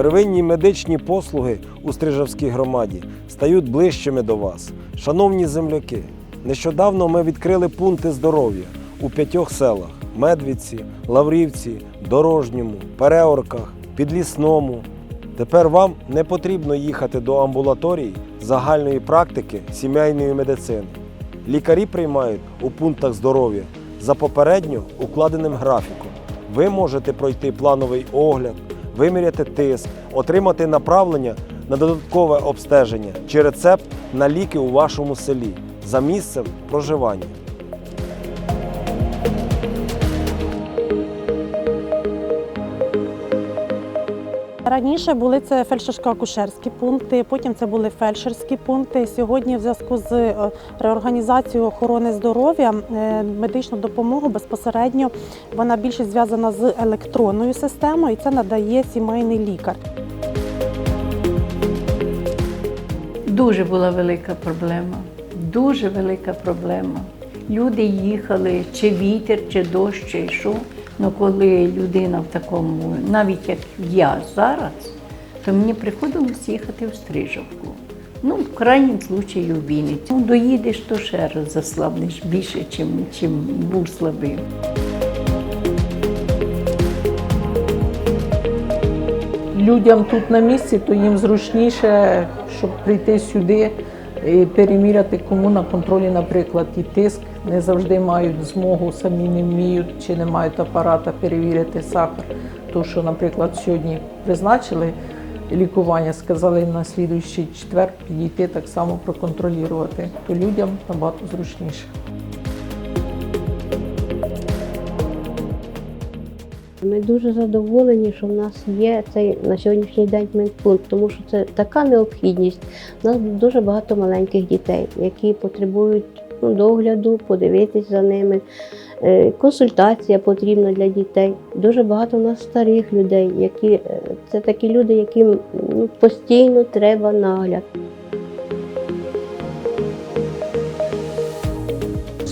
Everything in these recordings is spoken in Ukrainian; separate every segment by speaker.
Speaker 1: Первинні медичні послуги у Стрижавській громаді стають ближчими до вас. Шановні земляки, нещодавно ми відкрили пункти здоров'я у п'ятьох селах: Медвідці, Лаврівці, Дорожньому, Переорках, Підлісному. Тепер вам не потрібно їхати до амбулаторій загальної практики сімейної медицини. Лікарі приймають у пунктах здоров'я за попередньо укладеним графіком. Ви можете пройти плановий огляд, виміряти тиск, отримати направлення на додаткове обстеження чи рецепт на ліки у вашому селі за місцем проживання.
Speaker 2: Раніше були це фельдшерсько-акушерські пункти, потім це були фельдшерські пункти. Сьогодні, в зв'язку з е, реорганізацією охорони здоров'я, е, медичну допомогу безпосередньо вона більше зв'язана з електронною системою, і це надає сімейний лікар.
Speaker 3: Дуже була велика проблема. Дуже велика проблема. Люди їхали, чи вітер, чи дощ, чи що. Ну коли людина в такому, навіть як я зараз, то мені приходилось їхати в Стрижовку. Ну, в крайнім случаю в Вінницю. Ну, доїдеш, то ще раз заслабнеш більше, чим, чим був слабий.
Speaker 4: людям тут на місці, то їм зручніше, щоб прийти сюди переміряти, кому на контролі, наприклад, і тиск. Не завжди мають змогу, самі не вміють чи не мають апарата перевірити сахар. То, що, наприклад, сьогодні призначили лікування, сказали на слідуючий четвер підійти так само проконтролювати, то людям набагато зручніше.
Speaker 5: Ми дуже задоволені, що в нас є цей на сьогоднішній день медпункт, тому що це така необхідність. У нас дуже багато маленьких дітей, які потребують ну, догляду, подивитись за ними. Е, Консультація потрібна для дітей. Дуже багато у нас старих людей, які е, це такі люди, яким ну, постійно треба нагляд.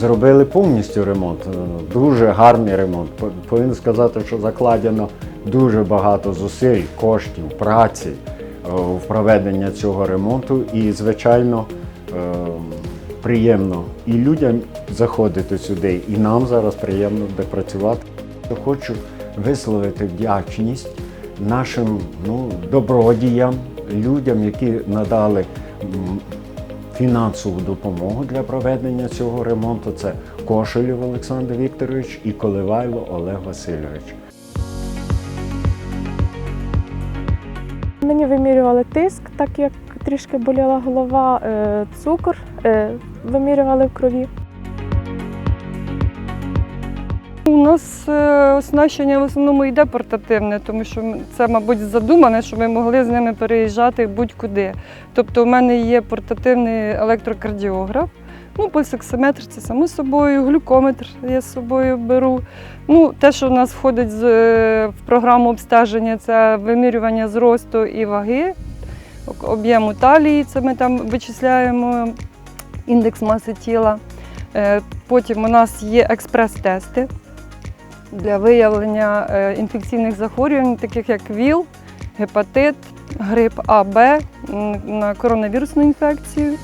Speaker 6: Зробили повністю ремонт, е, дуже гарний ремонт. По- Повинен сказати, що закладено дуже багато зусиль, коштів, праці е, в проведення цього ремонту. І, звичайно, е, приємно і людям заходити сюди, і нам зараз приємно де працювати. Хочу висловити вдячність нашим ну, добродіям, людям, які надали фінансову допомогу для проведення цього ремонту. Це Кошелєв Олександр Вікторович і Коливайло Олег Васильович.
Speaker 7: Мені вимірювали тиск, так як трішки боліла голова, е, цукор е, вимірювали в крові.
Speaker 8: У нас е, оснащення в основному йде портативне, тому що це, мабуть, задумане, що ми могли з ними переїжджати будь-куди. Тобто, у мене є портативний електрокардіограф, ну, пульсоксиметр це само собою, глюкометр я з собою беру. Ну, те, що в нас входить е, в програму обстеження, це вимірювання зросту і ваги, об'єму талії, це ми там вичисляємо індекс маси тіла. Е, Потім у нас є експрес-тести для виявлення е, інфекційних захворювань, таких як ВІЛ, гепатит, грип А, Б, на коронавірусну інфекцію.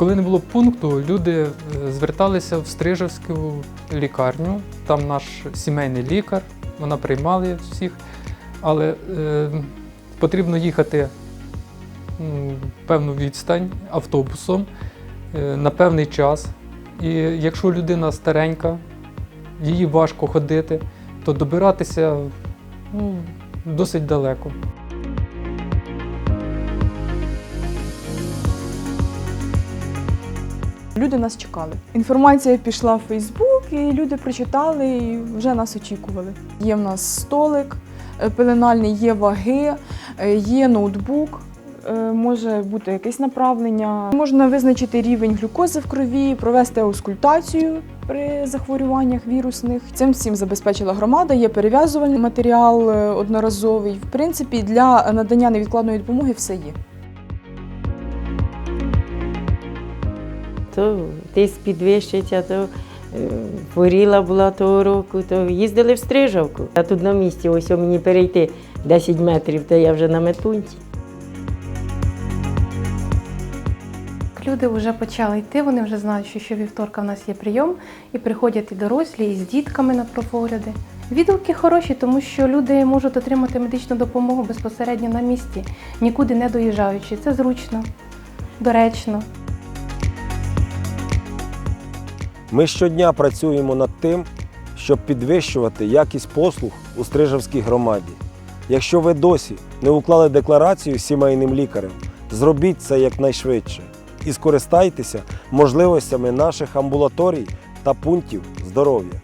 Speaker 9: Коли не було пункту, люди е, зверталися в Стрижевську лікарню. Там наш сімейний лікар, вона приймала всіх, але е, потрібно їхати певну відстань автобусом е, на певний час. І якщо людина старенька, їй важко ходити, то добиратися ну, досить далеко.
Speaker 10: Люди нас чекали. Інформація пішла в Фейсбук, і люди прочитали і вже нас очікували. Є в нас столик е, пеленальний, є ваги, е, є ноутбук. Е, Може бути якесь направлення. Можна визначити рівень глюкози в крові, провести аускультацію при захворюваннях вірусних. Цим всім забезпечила громада. Є перев'язувальний матеріал е, одноразовий. В принципі, для надання невідкладної допомоги все є.
Speaker 11: то тиск підвищиться, то Хворіла була того року, то їздили в Стрижавку. А тут на місці, ось мені перейти 10 метрів, то я вже на медпункті.
Speaker 12: Люди вже почали йти, вони вже знають, що щовівторка в нас є прийом, і приходять і дорослі, і з дітками на профогляди. Відгуки хороші, тому що люди можуть отримати медичну допомогу безпосередньо на місці, нікуди не доїжджаючи. Це зручно, доречно.
Speaker 1: Ми щодня працюємо над тим, щоб підвищувати якість послуг у Стрижавській громаді. Якщо ви досі не уклали декларацію з сімейним лікарем, зробіть це якнайшвидше і скористайтеся можливостями наших амбулаторій та пунктів здоров'я.